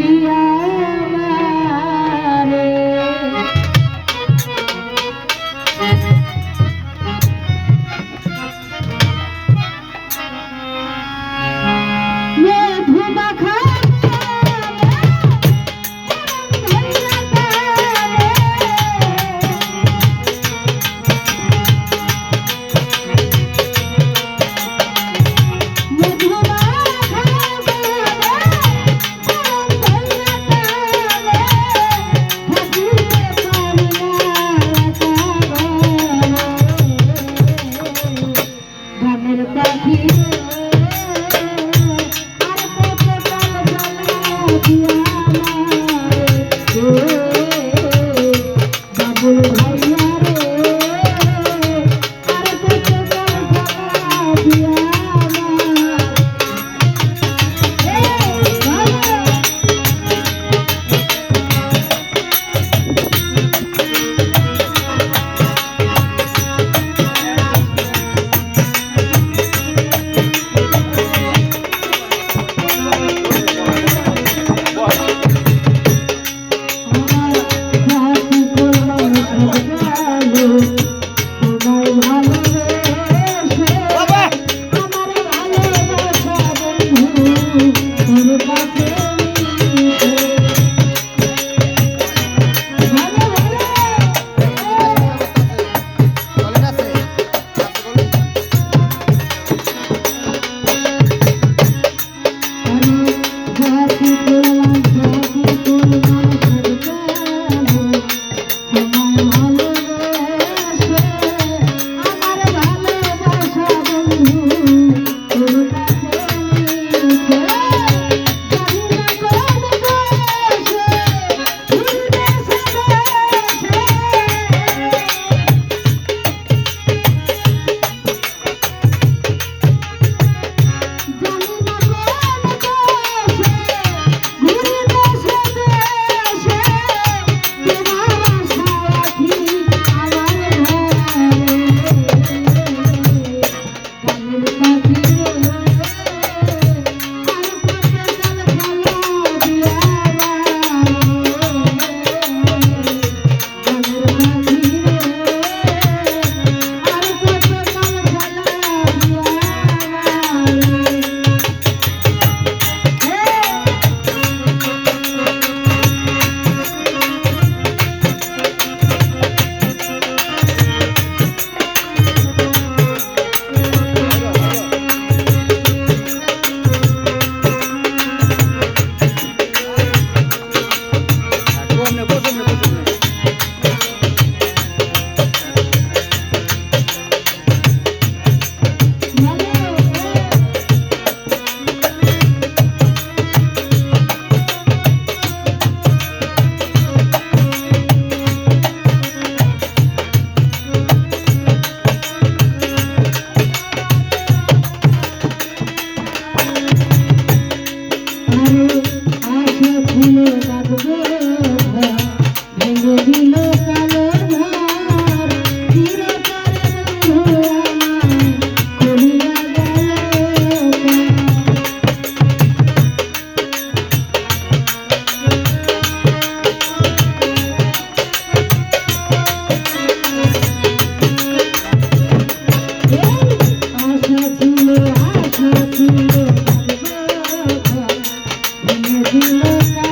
রাখিয়া Yeah. রাধা দিল কাঁদবে ভেঙে দিল কালো ঘর ধীরে Look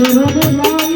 সুরমা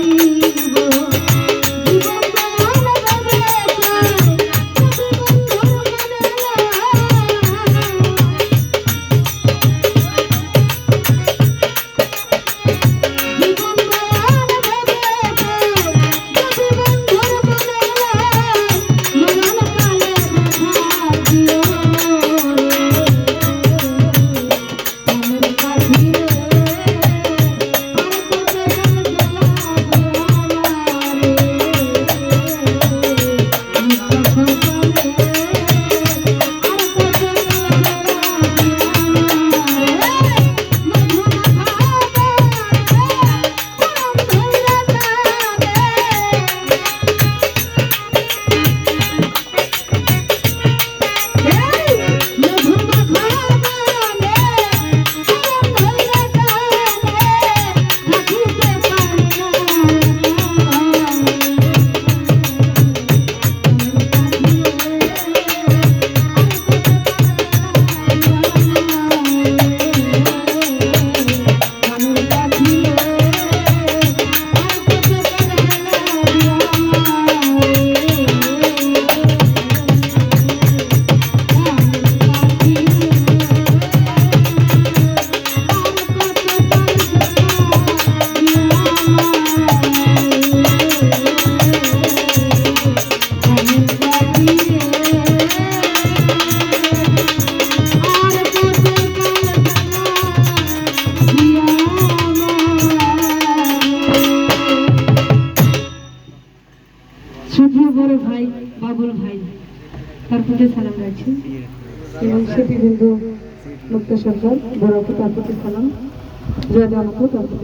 বাবুল ভাই। তার প্রতি সালাম রাখছি। এবং সেটি বিন্দু মুক্ত সরকার বড় তার প্রতি সালাম। জয় দানক তার